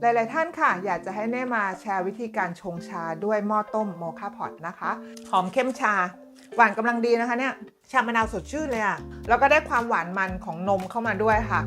หลาย ๆ ท่านค่ะ อยากจะให้เน่มาแชร์วิธีการชงชาด้วยหม้อต้มโมคาพอตนะคะ หอมเข้มชา หวานกำลังดีนะคะเนี่ย ชามะนาวสดชื่นเลยอะแล้วก็ได้ความหวานมันของนมเข้ามาด้วยค่ะ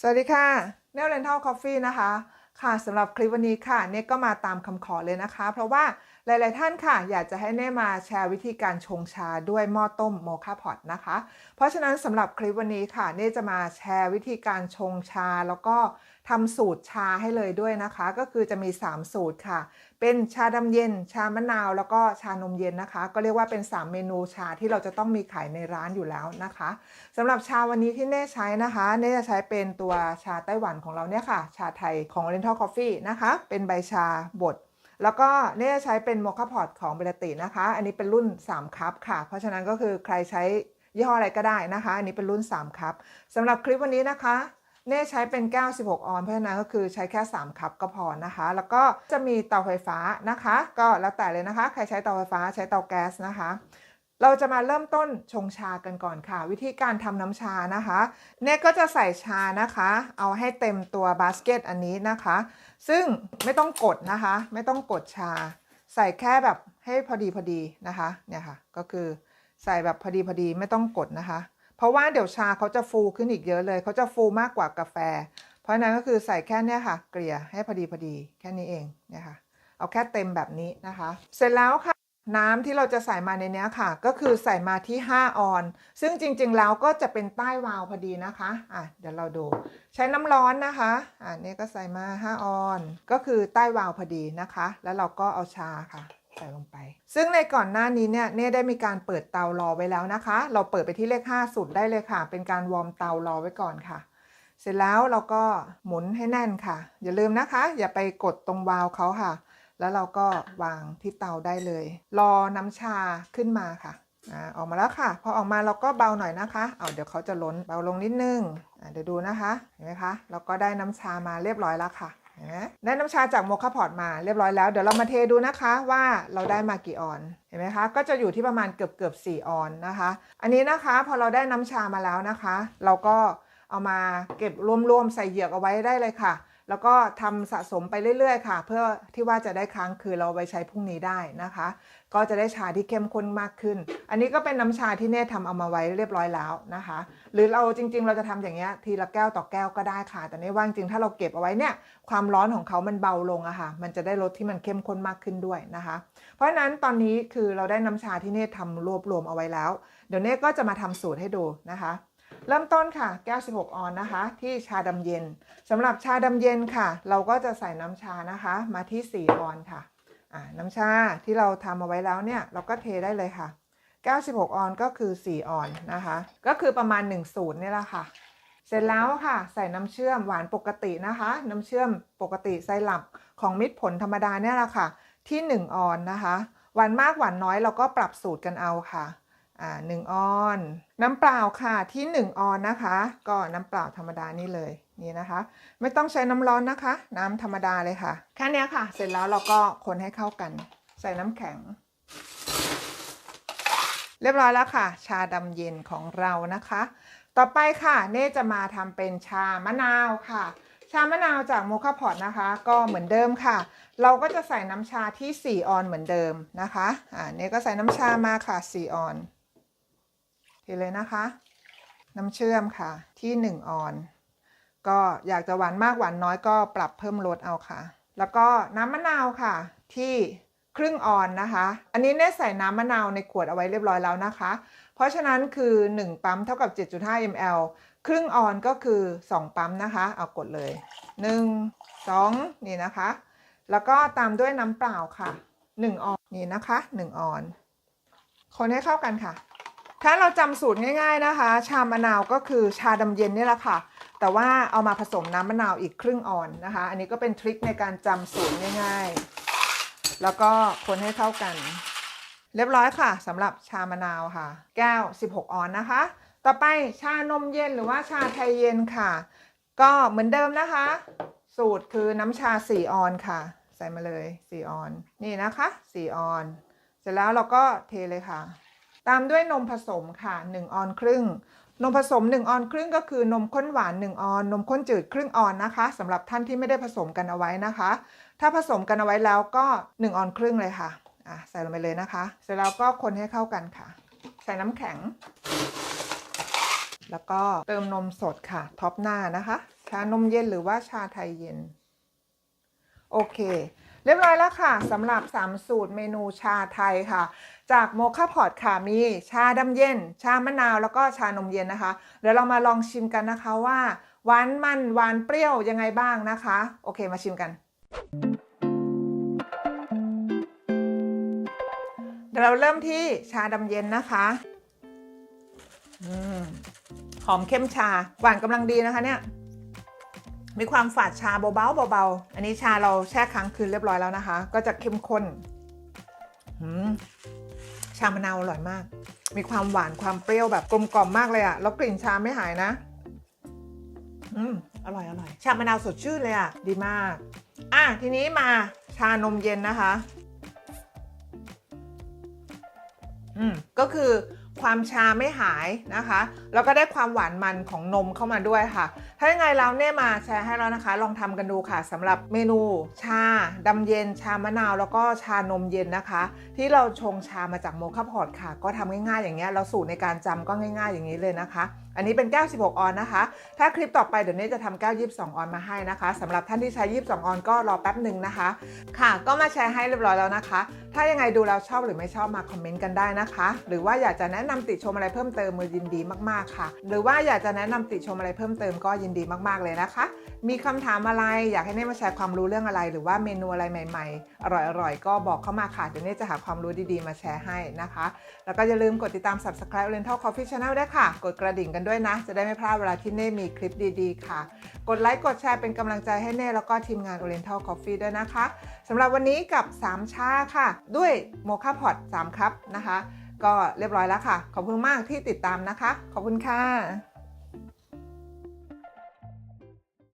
สวัสดีค่ะ เนลเรนทัลคอฟฟี่นะคะ ค่ะสำหรับคลิปวันนี้ค่ะ เน่ก็มาตามคำขอเลยนะคะ เพราะว่า หลาย ๆ ท่านค่ะ อยากจะให้เน่มาแชร์วิธีการชงชาด้วยหม้อต้มโมคาพอตนะคะ เพราะฉะนั้นสำหรับคลิปวันนี้ค่ะเน่จะมาแชร์วิธีการชงชาแล้วก็ทำสูตรชาให้เลยด้วยนะคะ ก็คือจะมี 3 สูตรค่ะ เป็นชาดำเย็น ชามะนาว แล้วก็ชานมเย็นนะคะ ก็เรียกว่าเป็น 3 เมนูชาที่เราจะต้องมีขายในร้านอยู่แล้วนะคะสำหรับชาวันนี้ที่เน่ใช้นะคะเน่จะใช้เป็นตัวชาไต้หวันของเราเนี่ยค่ะ ชาไทยของ Oriental Coffee นะคะ เป็นใบชาบด แล้วก็เน่ยใช้เป็นโมคาพอร์ตของเบลตินะคะ อันนี้เป็นรุ่น 3คัพค่ะ เพราะฉะนั้นก็คือใครใช้ยี่ห้ออะไรก็ได้นะคะ อันนี้เป็นรุ่น 3คัพสำหรับคลิปวันนี้นะคะเน่ใช้เป็นแก้ว 16 ออนเพราะฉะนั้นก็คือใช้แค่ 3 คัพก็พอนะคะ แล้วก็จะมีเตาไฟฟ้านะคะ ก็แล้วแต่เลยนะคะ ใครใช้เตาไฟฟ้าใช้เตาแก๊สนะคะ เราจะมาเริ่มต้นชงชากันก่อนค่ะ วิธีการทำน้ำชานะคะเน่ก็จะใส่ชานะคะ เอาให้เต็มตัวบาสเกตอันนี้นะคะ ซึ่งไม่ต้องกดนะคะ ไม่ต้องกดชา ใส่แค่แบบให้พอดีพอดีนะคะเนี่ยค่ะ ก็คือใส่แบบพอดีพอดีไม่ต้องกดนะคะ เพราะว่าเดี๋ยวชาเขาจะฟูขึ้นอีกเยอะเลยเขาจะฟูมากกว่ากาแฟ เพราะนั้นก็คือใส่แค่เนี้ยค่ะ เกลี่ยให้พอดีพอดีแค่นี้เองเนี่ยค่ะ เอาแค่เต็มแบบนี้นะคะ เสร็จแล้วค่ะ น้ำที่เราจะใส่มาในนี้ค่ะ ก็คือใส่มาที่ 5 ออน ซึ่งจริงๆแล้วก็จะเป็นใต้วาล์วพอดีนะคะอะเดี๋ยวเราดูใช้น้ำร้อนนะคะอะนี่ก็ใส่มา 5 ออน ก็คือใต้วาล์วพอดีนะคะ แล้วเราก็เอาชาค่ะใส่ลงไป ซึ่งในก่อนหน้านี้เนี่ยเน่ได้มีการเปิดเตารอไว้แล้วนะคะ เราเปิดไปที่เลข 5 สุดได้เลยค่ะ เป็นการวอร์มเตารอไว้ก่อนค่ะ เสร็จแล้วเราก็หมุนให้แน่นค่ะ อย่าลืมนะคะ อย่าไปกดตรงวาล์วเขาค่ะ แล้วเราก็วางที่เตาได้เลย รอน้ำชาขึ้นมาค่ะอ่าออกมาแล้วค่ะ พอออกมาเราก็เบาหน่อยนะคะเอาเดี๋ยวเขาจะล้นเบาลงนิดนึงอ่าเดี๋ยวดูนะคะเห็นไหมคะเราก็ได้น้ำชามาเรียบร้อยแล้วค่ะเห็นไหมได้น้ำชาจากโมคาพอร์ตมาเรียบร้อยแล้ว เดี๋ยวเรามาเทดูนะคะว่าเราได้มากี่ออน เห็นไหมคะ ก็จะอยู่ที่ประมาณเกือบเกือบ4ออนนะคะ อันนี้นะคะพอเราได้น้ำชามาแล้วนะคะ เราก็เอามาเก็บรวมๆใส่เหยือกเอาไว้ได้เลยค่ะ แล้วก็ทำสะสมไปเรื่อยๆ ค่ะ เพื่อที่ว่าจะได้ค้างคืนเราไปใช้พรุ่งนี้ได้นะคะ ก็จะได้ชาที่เข้มข้นมากขึ้น อันนี้ก็เป็นน้ำชาที่เน่ทำเอามาไว้เรียบร้อยแล้วนะคะ หรือเราจริง ๆ เราจะทำอย่างเงี้ยทีละแก้วต่อแก้วก็ได้ค่ะ แต่นี่ว่าจริงถ้าเราเก็บเอาไว้เนี่ยความร้อนของเขามันเบาลงอะค่ะ มันจะได้รสที่มันเข้มข้นมากขึ้นด้วยนะคะ เพราะฉะนั้นตอนนี้คือเราได้น้ำชาที่เน่ทำรวบรวมเอาไว้แล้ว เดี๋ยวเน่ก็จะมาทำสูตรให้ดูนะคะ เริ่มต้นค่ะ แก้ว 16 ออนนะคะ ที่ชาดำเย็นสำหรับชาดำเย็นค่ะ เราก็จะใส่น้ำชานะคะ มาที่ 4 ออนค่ะน้ำชาที่เราทำเอาไว้แล้วเนี่ย เราก็เทได้เลยค่ะ แก้ว 16 ออนก็คือ 4 ออนนะคะ ก็คือประมาณ 1 สูตรนี่แหละค่ะ เสร็จแล้วค่ะ ใส่น้ำเชื่อมหวานปกตินะคะ น้ำเชื่อมปกติไซรัปของมิตรผลธรรมดาเนี่ยแหละค่ะ ที่ 1 ออนนะคะ หวานมากหวานน้อยเราก็ปรับสูตรกันเอาค่ะ อ่าหนึ่งออน น้ำเปล่าค่ะที่ 1 ออนนะคะ ก็น้ำเปล่าธรรมดานี่เลยนี่นะคะ ไม่ต้องใช้น้ำร้อนนะคะ น้ำธรรมดาเลยค่ะแค่นี้ค่ะ เสร็จแล้วเราก็คนให้เข้ากัน ใส่น้ำแข็ง เรียบร้อยแล้วค่ะ ชาดำเย็นของเรานะคะ ต่อไปค่ะเน่จะมาทำเป็นชามะนาวค่ะชามะนาวจากโมคาพอตนะคะ ก็เหมือนเดิมค่ะ เราก็จะใส่น้ำชาที่ 4 ออนเหมือนเดิมนะคะอ่าเน่ก็ใส่น้ำชามาค่ะ 4 ออน ทีเลยนะคะ น้ำเชื่อมค่ะ ที่ 1 ออน ก็อยากจะหวานมากหวานน้อยก็ปรับเพิ่มรสเอาค่ะ แล้วก็น้ำมะนาวค่ะ ที่ครึ่งออนนะคะ อันนี้เนี่ยใส่น้ำมะนาวในขวดเอาไว้เรียบร้อยแล้วนะคะ เพราะฉะนั้นคือ 1 ปั๊มเท่ากับ 7.5 ml ครึ่งออนก็คือ 2 ปั๊มนะคะ เอากดเลย 1 2 นี่นะคะ แล้วก็ตามด้วยน้ำเปล่าค่ะ 1 ออน นี่นะคะ 1 ออน คนให้เข้ากันค่ะ ถ้าเราจำสูตรง่ายๆนะคะ ชามะนาวก็คือชาดำเย็นนี่แหละค่ะ แต่ว่าเอามาผสมน้ำมะนาวอีกครึ่งออนนะคะ อันนี้ก็เป็นทริคในการจำสูตรง่ายๆ แล้วก็คนให้เข้ากัน เรียบร้อยค่ะสำหรับชามะนาวค่ะ แก้ว 16 ออนนะคะ ต่อไปชานมเย็นหรือว่าชาไทยเย็นค่ะ ก็เหมือนเดิมนะคะ สูตรคือน้ำชา 4 ออนค่ะ ใส่มาเลย 4 ออน นี่นะคะ 4 ออน เสร็จแล้วเราก็เทเลยค่ะ ตามด้วยนมผสมค่ะ1ออนครึ่ง นมผสม 1 ออนครึ่งก็คือนมข้นหวาน 1 ออน นมข้นจืดครึ่งออนนะคะสำหรับท่านที่ไม่ได้ผสมกันเอาไว้นะคะ ถ้าผสมกันเอาไว้แล้วก็ 1 ออนครึ่งเลยค่ะอะใส่ลงไปเลยนะคะ เสร็จแล้วก็คนให้เข้ากันค่ะ ใส่น้ำแข็ง แล้วก็เติมนมสดค่ะ ท็อปหน้านะคะ ชานมเย็นหรือว่าชาไทยเย็น โอเค เรียบร้อยแล้วค่ะสำหรับ 3 สูตรเมนูชาไทยค่ะ จากโมคาพอตค่ะมีชาดำเย็น ชามะนาวแล้วก็ชานมเย็นนะคะ เดี๋ยวเรามาลองชิมกันนะคะว่าหวานมันหวานเปรี้ยวยังไงบ้างนะคะ โอเคมาชิมกันเดี๋ยวเราเริ่มที่ชาดำเย็นนะคะอืมหอมเข้มชา หวานกำลังดีนะคะเนี่ย มีความฝาดชาเบาๆเบาๆ อันนี้ชาเราแช่ค้างคืนเรียบร้อยแล้วนะคะ ก็จะเข้มข้นอืมชามะนาวอร่อยมาก มีความหวานความเปรี้ยวแบบกลมกล่อมมากเลยอะแล้วกลิ่นชาไม่หายนะ อืมอร่อยอร่อย ชามะนาวสดชื่นเลยอะดีมาก อะทีนี้มาชานมเย็นนะคะ อืมก็คือ ความชาไม่หายนะคะ แล้วก็ได้ความหวานมันของนมเข้ามาด้วยค่ะ ถ้ายังไงเราเนี่ยมาแชร์ให้แล้วนะคะ ลองทำกันดูค่ะสำหรับเมนู ชาดำเย็น ชามะนาว แล้วก็ชานมเย็นนะคะ ที่เราชงชามาจากโมคาพอตค่ะ ก็ทำง่ายๆอย่างเงี้ยเราสูตรในการจำก็ง่าย ๆอย่างนี้เลยนะคะอันนี้เป็นแก้ว 16 ออนนะคะ ถ้าคลิปต่อไปเดี๋ยวนี้จะทำแก้ว 22 ออนมาให้นะคะสำหรับท่านที่ใช้ 22 ออนก็รอแป๊บหนึ่งนะคะ ค่ะ ก็มาแชร์ให้เรียบร้อยแล้วนะคะ ถ้ายังไงดูแล้วชอบหรือไม่ชอบมาคอมเมนต์กันได้นะคะ หรือว่าอยากจะแนะนำติชมอะไรเพิ่มเติมมือยินดีมากๆค่ะ หรือว่าอยากจะแนะนำติชมอะไรเพิ่มเติมก็ยินดีมากๆเลยนะคะ มีคำถามอะไรอยากให้เน่มาแชร์ความรู้เรื่องอะไร หรือว่าเมนูอะไรใหม่ๆ อร่อยๆ ก็บอกเข้ามาค่ะเดี๋ยวเน่จะหาความรู้ดีๆ มาแชร์ให้นะคะ แล้วก็อย่าลืมกดติดตาม subscribe Oriental Coffee Channel ด้วยค่ะ กดกระดิ่งกันด้วยนะ จะได้ไม่พลาดเวลาที่เน่มีคลิปดีๆ ค่ะ กดไลค์กดแชร์เป็นกำลังใจให้เน่แล้วก็ทีมงาน Oriental Coffee ด้วยนะคะสำหรับวันนี้กับ 3 ชาค่ะ ด้วยโมคาพอต3ครับนะคะ ก็เรียบร้อยแล้วค่ะ ขอบคุณมากที่ติดตามนะคะ ขอบคุณค่ะ